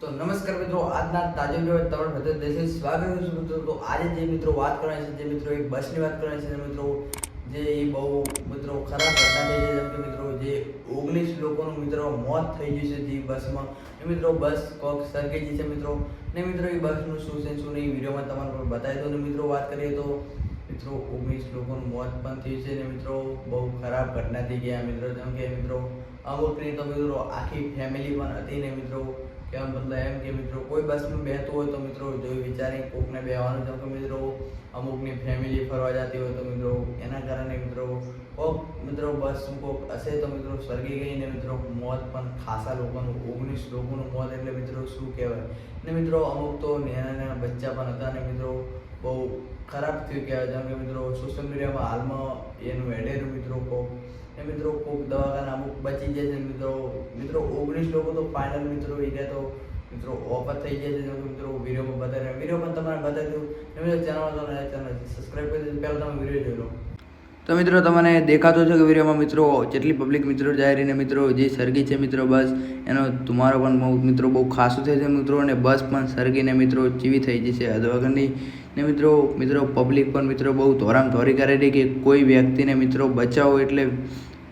તો નમસ્કાર મિત્રો, આજના તાજા વીડિયો તમારું બધા દેશે સ્વાગત કરું મિત્રો. તો આજે જે મિત્રો વાત કરવાની છે, જે મિત્રો એક બસની વાત કરવાની છે મિત્રો જે એ બહુ મિત્રો ખરાબ ઘટના છે, જેમ કે મિત્રો જે ઓગણીસ લોકોનું મિત્રો મોત થઈ ગયું છે જે બસમાં. એ મિત્રો બસ કોક સરકી ગઈ છે મિત્રો. ને મિત્રો એ બસનું શું છે શું નહીં વિડીયોમાં તમારે બતાવી દો ને મિત્રો વાત કરીએ તો મિત્રો ઓગણીસ લોકોનું મોત પણ થયું છે ને મિત્રો, બહુ ખરાબ ઘટના થઈ ગયા મિત્રો, જેમ કે મિત્રો અમુકની તો મિત્રો, આખી ફેમિલી પણ હતી ને મિત્રો કેમ મતલબ એમ કે મિત્રો, કોઈ બસમાં બેહતું હોય તો મિત્રો જોઈ વિચારી કોકને બેહવાનું જેમ કે મિત્રો, અમુકની ફેમિલી ફરવા જતી હોય તો મિત્રો, એના કારણે મિત્રો, કોક મિત્રો બસ કોક હશે તો મિત્રો સળગી ગઈ ને મિત્રો, મોત પણ ખાસા લોકોનું, ઓગણીસ લોકોનું મોત એટલે મિત્રો શું કહેવાય? ને મિત્રો, અમુક તો નાના નાના બચ્ચા પણ હતા ને મિત્રો બહુ ખરાબ થઈ ગયા જેમ કે મિત્રો સોશિયલ મીડિયામાં હાલમાં એનું એડેરું મિત્રો કોક, એ મિત્રો કોક દવાખાના અમુક બચી જાય છે મિત્રો મિત્રો ઓગણીસ લોકો તો ફાઇનલ મિત્રો, એ ગયા તો મિત્રો ઓફર થઈ જાય છે મિત્રો વિડીયોમાં બતાવી પણ તમારે બતાવી દઉં મિત્રો ચેનલ ચેનલ સબસ્ક્રાઈબ કરી પહેલાં તમે વીડિયો જોઈ લો. તો મિત્રો, તમને દેખાતો છે કે વિડીયોમાં મિત્રો જેટલી પબ્લિક મિત્રો જાહેરીને મિત્રો, જે સરગી છે મિત્રો, બસ એનો તમારો પણ બહુ મિત્રો બહુ ખાસું થઈ છે મિત્રો, અને બસ પણ સરગીને મિત્રો ચીવી થઈ જશે અધવાગરની. ને મિત્રો મિત્રો પબ્લિક પણ મિત્રો બહુ ધોરામ ધોરી કરે છે કે કોઈ વ્યક્તિને મિત્રો બચાવો એટલે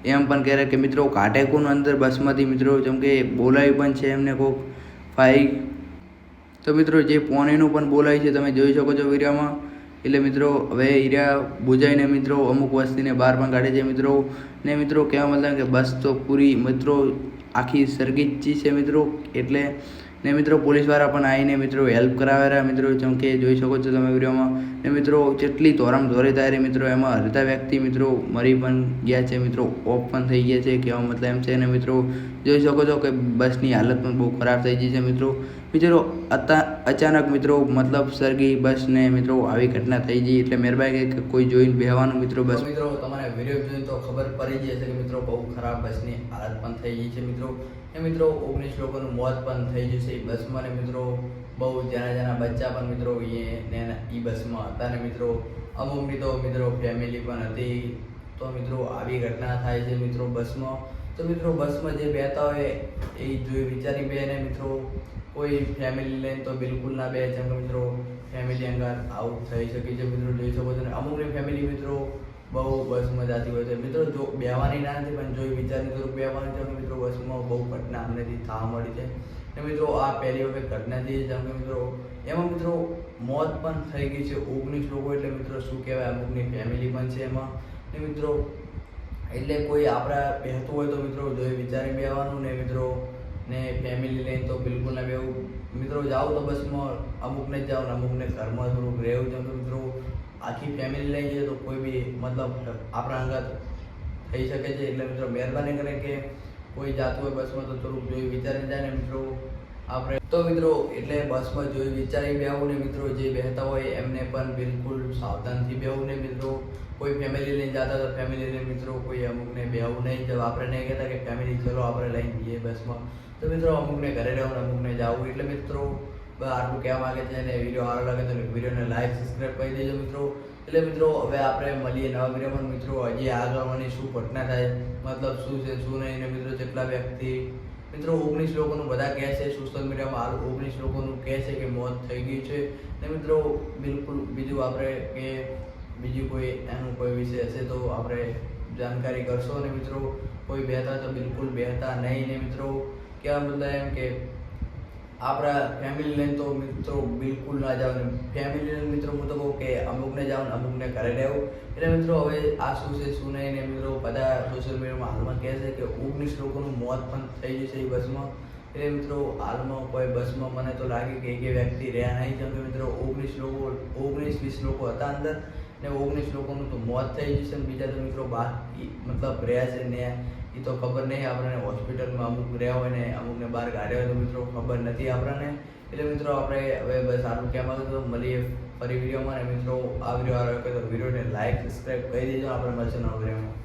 એમ પણ કહે કે મિત્રો કાટેકુન અંદર બસમાંથી મિત્રો, જેમ કે બોલાવી પણ છે એમને કોક ફાઈ તો મિત્રો, જે પોનીનું પણ બોલાય છે, તમે જોઈ શકો છો વિડીયોમાં. એટલે મિત્રો, હવે હીરા બુજાઈને મિત્રો અમુક વસ્તીને બહાર પણ કાઢે છે મિત્રો. ને મિત્રો, કહેવા મતલબ કે બસ તો પૂરી મિત્રો આખી સરગીચી છે મિત્રો. એટલે ને મિત્રો પોલીસવાળા પણ આવીને મિત્રો હેલ્પ કરાવેરા મિત્રો, જેમ કે જોઈ શકો છો તમે વિડીયોમાં, ને મિત્રો, જેટલી ધોરામ ધોરે તારે મિત્રો, એમાં અડધા વ્યક્તિ, મિત્રો, મરી પણ ગયા છે. મિત્રો, ઓફ પણ થઈ ગયા છે. કહેવા મતલબ એમ છે. ને મિત્રો, જોઈ શકો છો કે બસની હાલત પણ બહુ ખરાબ થઈ ગઈ છે, મિત્રો. મિત્રો અચાનક મિત્રો, મતલબ સરગી બસને, મિત્રો, આવી ઘટના થઈ ગઈ. એટલે મહેરબાની કે કોઈ જોઈને બેહવાનું, મિત્રો, બસ. મિત્રો, તમારે વીડિયો જોઈને તો ખબર પડી ગઈ હશે કે મિત્રો, બહુ ખરાબ બસની હાલત પણ થઈ ગઈ છે, મિત્રો. એ મિત્રો, ઓગણીસ લોકોનું મોત પણ થઈ ગયું છે એ બસમાં ને મિત્રો બહુ જાના જાના બચ્ચા પણ મિત્રો એ એ બસમાં હતા ને મિત્રો. અમુક મિત્રો મિત્રો ફેમિલી પણ હતી. તો મિત્રો આવી ઘટના થાય છે મિત્રો બસમાં. તો મિત્રો બસમાં જે બેતા હોય એ જોઈ વિચારી બે ને મિત્રો કોઈ ફેમિલી લઈને તો બિલકુલ ના બે જેમ કે મિત્રો ફેમિલી અંગાર આવું થઈ શકે છે મિત્રો, જોઈ શકો છો ને. અમુકની ફેમિલી મિત્રો બહુ બસમાં જતી હોય છે. મિત્રો જો બેવાની ના નથી પણ જોઈ વિચારી તો બેવાની છે મિત્રો બસમાં બહુ ઘટના અમનેથી થવા મળી છે. ને મિત્રો આ પહેલી વખત ઘટના થઈ છે કે મિત્રો, એમાં મિત્રો મોત પણ થઈ ગઈ છે, ઓગણીસ લોકો એટલે મિત્રો શું કહેવાય, અમુકની ફેમિલી પણ છે એમાં. ને મિત્રો, એટલે કોઈ આપણા બેહતું હોય તો મિત્રો જોઈ વિચારી બેવાનું ને મિત્રો ને ફેમિલી લઈને તો બિલકુલ ના બેવું મિત્રો જાઓ તો બસમાં અમુકને જ જાઓ ને અમુકને ઘરમાં થોડુંક રહેવું કે મિત્રો આખી ફેમિલી લઈ જઈએ તો કોઈ બી મતલબ આપણા અંગત થઈ શકે છે. એટલે મિત્રો મહેરબાની કરે કે કોઈ જાતું હોય બસમાં તો થોડુંક જોઈ વિચારીને જાય ને મિત્રો. આપણે તો મિત્રો, એટલે બસમાં જોઈ વિચારી બેહવું ને મિત્રો, જે બેહતા હોય એમને પણ બિલકુલ સાવધાનથી બેવું ને મિત્રો. કોઈ ફેમિલી લઈને જતા તો ફેમિલીને મિત્રો, કોઈ અમુકને બેવું નહીં. જब આપણે નહીં કહેતા કે ફેમિલી ચલો આપણે લઈને જઈએ બસમાં. તો મિત્રો અમુકને ઘરે રહેવું અમુકને જવું એટલે મિત્રો આટલું કહેવા માગે છે અને વીડિયો સારો લાગે તો વિડીયોને લાઈક સબસ્ક્રાઈબ કરી દેજો મિત્રો. એટલે મિત્રો, હવે આપણે મળીએ નવા વિડીયોમાં મિત્રો, હજી આગળ આવવાની શું ઘટના થાય, મતલબ શું છે, શું નહીં, ને મિત્રો, જેટલા વ્યક્તિ, મિત્રો, ઓગણીસ લોકોનું બધા કહે છે સોશિયલ મીડિયામાં હાલ ઓગણીસ લોકોનું કહે છે કે મોત થઈ ગયું છે. ને મિત્રો, બિલકુલ બીજું આપણે કે બીજું કોઈ એનું કોઈ વિષય હશે તો આપણે જાણકારી કરશો. ને મિત્રો, કોઈ બેહતા તો બિલકુલ બેહતા નહીં ને મિત્રો. કહેવા બધા એમ કે આપણા ફેમિલી લઈને તો મિત્રો બિલકુલ ના ને ફેમિલી લઈને મિત્રો હું તો કહું કે અમુકને ને અમુકને ઘરે રહેવું. એટલે મિત્રો હવે આ શું છે, શું નહીં ને મિત્રો બધા સોશિયલ મીડિયામાં હાલમાં કહે છે કે ઓગણીસ લોકોનું મોત પણ થઈ જશે એ બસમાં. એટલે મિત્રો હાલમાં કોઈ બસમાં મને તો લાગે કે એક વ્યક્તિ રહ્યા નહીં. કેમ કે મિત્રો ઓગણીસ લોકો, ઓગણીસ વીસ લોકો હતા અંદર ને ઓગણીસ લોકોનું તો મોત થઈ જશે ને બીજા તો મિત્રો બાકી મતલબ રહ્યા છે ને એ તો ખબર નહીં આપણને હોસ્પિટલમાં અમુક રહ્યા હોય ને અમુકને બહાર કાઢ્યા હોય તો મિત્રો ખબર નથી આપણને. એટલે મિત્રો આપણે હવે બસ સારું કહેવા તો મળીએ ફરી વિડીયોમાં ને મિત્રો આ વીડિયો આવ્યો તો વિડીયોને લાઈક સબસ્ક્રાઈબ કરી દેજો આપણે મળશે નવા વિડીયોમાં